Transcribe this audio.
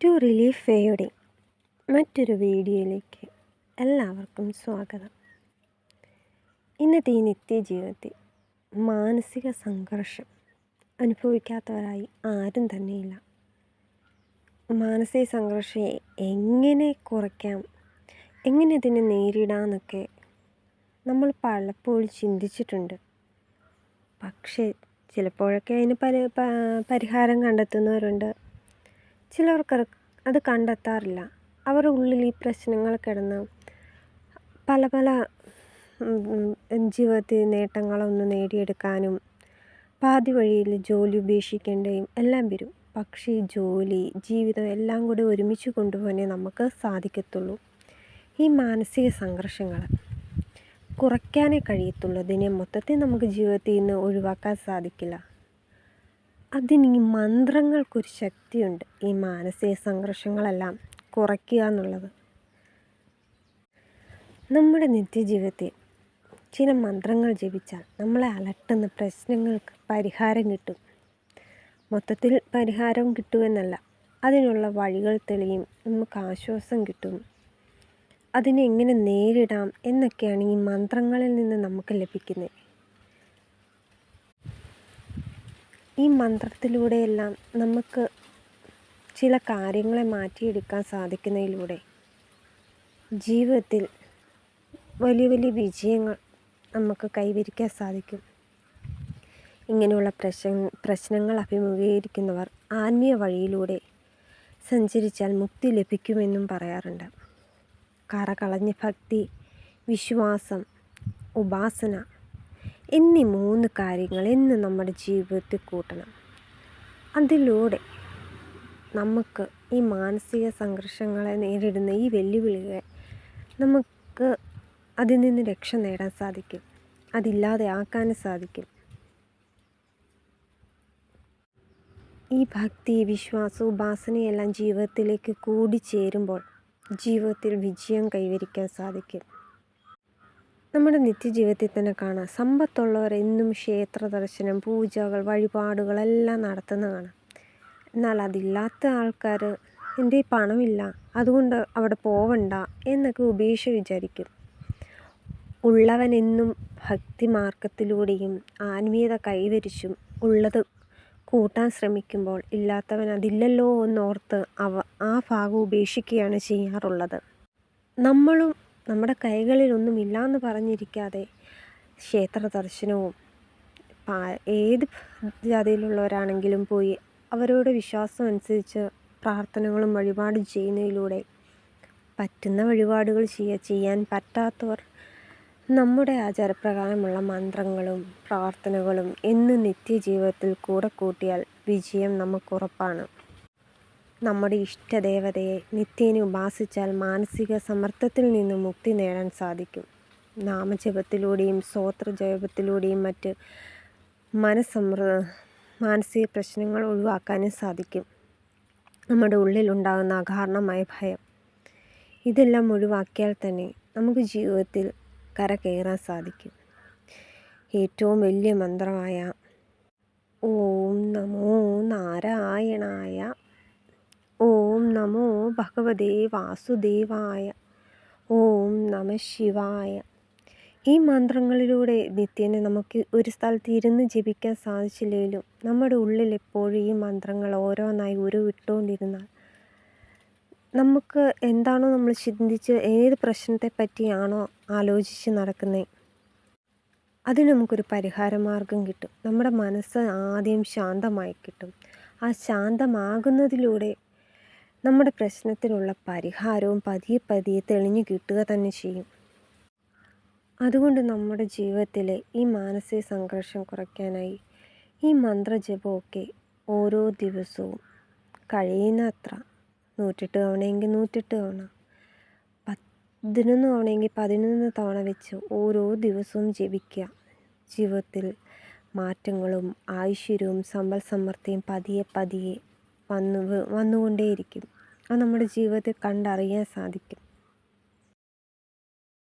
To relief വേയുടെ മറ്റൊരു വീഡിയോയിലേക്ക് എല്ലാവർക്കും സ്വാഗതം. ഇന്നത്തെ ഈ നിത്യജീവിതത്തിൽ മാനസിക സംഘർഷം അനുഭവിക്കാത്തവരായി ആരും തന്നെയില്ല. മാനസിക സംഘർഷം എങ്ങനെ കുറയ്ക്കാം എങ്ങനെ ഇതിനെ നേരിടാമെന്നൊക്കെ നമ്മൾ പലപ്പോഴും ചിന്തിച്ചിട്ടുണ്ട്. പക്ഷേ ചിലപ്പോഴൊക്കെ അതിന് പല പരിഹാരം കണ്ടെത്തുന്നവരുണ്ട്. ചിലർക്ക് അത് കണ്ടെത്താറില്ല. അവരുടെ ഉള്ളിൽ ഈ പ്രശ്നങ്ങൾ കിടന്ന് പല പല ജീവിതത്തിൽ നേട്ടങ്ങളൊന്നും നേടിയെടുക്കാനും പാതി വഴിയിൽ ജോലി ഉപേക്ഷിക്കേണ്ടയും എല്ലാം വരും. പക്ഷേ ജോലി ജീവിതം എല്ലാം കൂടി ഒരുമിച്ച് കൊണ്ടുപോകാനേ നമുക്ക് സാധിക്കത്തുള്ളൂ. ഈ മാനസിക സംഘർഷങ്ങൾ കുറയ്ക്കാനേ കഴിയത്തുള്ളൂ. അതിനെ മൊത്തത്തിൽ നമുക്ക് ജീവിതത്തിൽ നിന്ന് ഒഴിവാക്കാൻ സാധിക്കില്ല. അതിന് ഈ മന്ത്രങ്ങൾക്കൊരു ശക്തിയുണ്ട്. ഈ മാനസിക സംഘർഷങ്ങളെല്ലാം കുറയ്ക്കുക എന്നുള്ളത്. നമ്മുടെ നിത്യജീവിതത്തിൽ ചില മന്ത്രങ്ങൾ ജപിച്ചാൽ നമ്മളെ അലട്ടുന്ന പ്രശ്നങ്ങൾക്ക് പരിഹാരം കിട്ടും. മൊത്തത്തിൽ പരിഹാരം കിട്ടുമെന്നല്ല അതിനുള്ള വഴികൾ തെളിയും നമുക്ക് ആശ്വാസം കിട്ടും. അതിനെ എങ്ങനെ നേരിടാം എന്നൊക്കെയാണ് ഈ മന്ത്രങ്ങളിൽ നിന്ന് നമുക്ക് ലഭിക്കുന്നത്. ഈ മന്ത്രത്തിലൂടെയെല്ലാം നമുക്ക് ചില കാര്യങ്ങളെ മാറ്റിയെടുക്കാൻ സാധിക്കുന്നതിലൂടെ ജീവിതത്തിൽ വലിയ വലിയ വിജയങ്ങൾ നമുക്ക് കൈവരിക്കാൻ സാധിക്കും. ഇങ്ങനെയുള്ള പ്രശ്ന പ്രശ്നങ്ങൾ അഭിമുഖീകരിക്കുന്നവർ ആത്മീയ വഴിയിലൂടെ സഞ്ചരിച്ചാൽ മുക്തി ലഭിക്കുമെന്നും പറയാറുണ്ട്. കറകളഞ്ഞ ഭക്തി വിശ്വാസം ഉപാസന എന്നീ മൂന്ന് കാര്യങ്ങൾ ഇന്ന് നമ്മുടെ ജീവിതത്തിൽ കൂട്ടണം. അതിലൂടെ നമുക്ക് ഈ മാനസിക സംഘർഷങ്ങളെ നേരിടുന്ന ഈ വെല്ലുവിളികളെ നമുക്ക് അതിൽ നിന്ന് രക്ഷ നേടാൻ സാധിക്കും. അതില്ലാതെ ആക്കാനും സാധിക്കും. ഈ ഭക്തി വിശ്വാസം ഉപാസനയെല്ലാം ജീവിതത്തിലേക്ക് കൂടിച്ചേരുമ്പോൾ ജീവിതത്തിൽ വിജയം കൈവരിക്കാൻ സാധിക്കും. നമ്മുടെ നിത്യജീവിതത്തിൽ തന്നെ കാണാം. സമ്പത്തുള്ളവർ എന്നും ക്ഷേത്ര ദർശനം പൂജകൾ വഴിപാടുകളെല്ലാം നടത്തുന്ന കാണാം എന്നാൽ അതില്ലാത്ത ആൾക്കാർ എന്റെ പണമില്ല അതുകൊണ്ട് അവിടെ പോവണ്ട എന്നൊക്കെ ഉപേക്ഷ വിചാരിക്കും. ഉള്ളവൻ എന്നും ഭക്തി മാർഗത്തിലൂടെയും ആത്മീയത കൈവരിച്ചും ഉള്ളത് കൂട്ടാൻ ശ്രമിക്കുമ്പോൾ ഇല്ലാത്തവൻ അതില്ലല്ലോ എന്നോർത്ത് അവ ആ ഭാഗം ഉപേക്ഷിക്കുകയാണ് ചെയ്യാറുള്ളത്. നമ്മളും നമ്മുടെ കൈകളിലൊന്നുമില്ല എന്ന് പറഞ്ഞിരിക്കാതെ ക്ഷേത്ര ദർശനവും ഏത് ജാതിയിലുള്ളവരാണെങ്കിലും പോയി അവരോട് വിശ്വാസം അനുസരിച്ച് പ്രാർത്ഥനകളും വഴിപാടും ചെയ്യുന്നതിലൂടെ പറ്റുന്ന വഴിപാടുകൾ ചെയ്യുക ചെയ്യാൻ പറ്റാത്തവർ നമ്മുടെ ആചാരപ്രകാരമുള്ള മന്ത്രങ്ങളും പ്രാർത്ഥനകളും എന്ന് നിത്യജീവിതത്തിൽ കൂടെ കൂട്ടിയാൽ വിജയം നമുക്കുറപ്പാണ്. നമ്മുടെ ഇഷ്ടദേവതയെ നിത്യേന ഉപാസിച്ചാൽ മാനസിക സമ്മർദ്ദത്തിൽ നിന്ന് മുക്തി നേടാൻ സാധിക്കും. നാമജപത്തിലൂടെയും സ്വോത്രജപത്തിലൂടെയും മറ്റ് മനസ്സമൃ മാനസിക പ്രശ്നങ്ങൾ ഒഴിവാക്കാനും സാധിക്കും. നമ്മുടെ ഉള്ളിലുണ്ടാകുന്ന അകാരണമായ ഭയം. ഇതെല്ലാം ഒഴിവാക്കിയാൽ തന്നെ നമുക്ക് ജീവിതത്തിൽ കര കയറാൻ സാധിക്കും. ഏറ്റവും വലിയ മന്ത്രമായ ഓം നമോ നാരായണായ ഓം നമോ ഭഗവതേ വാസുദേവായ. ഓം നമ ശിവായ. ഈ മന്ത്രങ്ങളിലൂടെ നിത്യേന നമുക്ക് ഒരു സ്ഥലത്ത് ഇരുന്ന് ജപിക്കാൻ സാധിച്ചില്ലെങ്കിലും നമ്മുടെ ഉള്ളിൽ എപ്പോഴും ഈ മന്ത്രങ്ങൾ ഓരോന്നായി ഉരുവിട്ടുകൊണ്ടിരുന്നാൽ നമുക്ക് എന്താണോ നമ്മൾ ചിന്തിച്ച് ഏത് പ്രശ്നത്തെ പറ്റിയാണോ ആലോചിച്ച് നടക്കുന്നത് അതിന് നമുക്കൊരു പരിഹാരമാർഗം കിട്ടും. നമ്മുടെ മനസ്സ് ആദ്യം ശാന്തമായി കിട്ടും. ആ ശാന്തമാകുന്നതിലൂടെ നമ്മുടെ പ്രശ്നത്തിനുള്ള പരിഹാരവും പതിയെ പതിയെ തെളിഞ്ഞു കിട്ടുക തന്നെ ചെയ്യും. അതുകൊണ്ട് നമ്മുടെ ജീവിതത്തിലെ ഈ മാനസിക സംഘർഷം കുറയ്ക്കാനായി ഈ മന്ത്രജപമൊക്കെ ഓരോ ദിവസവും കഴിയുന്നത്ര. നൂറ്റെട്ട് തവണയെങ്കിൽ നൂറ്റെട്ട് തവണ. പതിനൊന്ന് തവണയെങ്കിൽ പതിനൊന്ന് തവണ വെച്ച് ഓരോ ദിവസവും ജപിക്കുക. ജീവിതത്തിൽ മാറ്റങ്ങളും ഐശ്വര്യവും സമ്പൽ സമൃദ്ധിയും പതിയെ പതിയെ വന്നു വന്നുകൊണ്ടേയിരിക്കും. അത് നമ്മുടെ ജീവിതത്തിൽ കണ്ടറിയാൻ സാധിക്കും.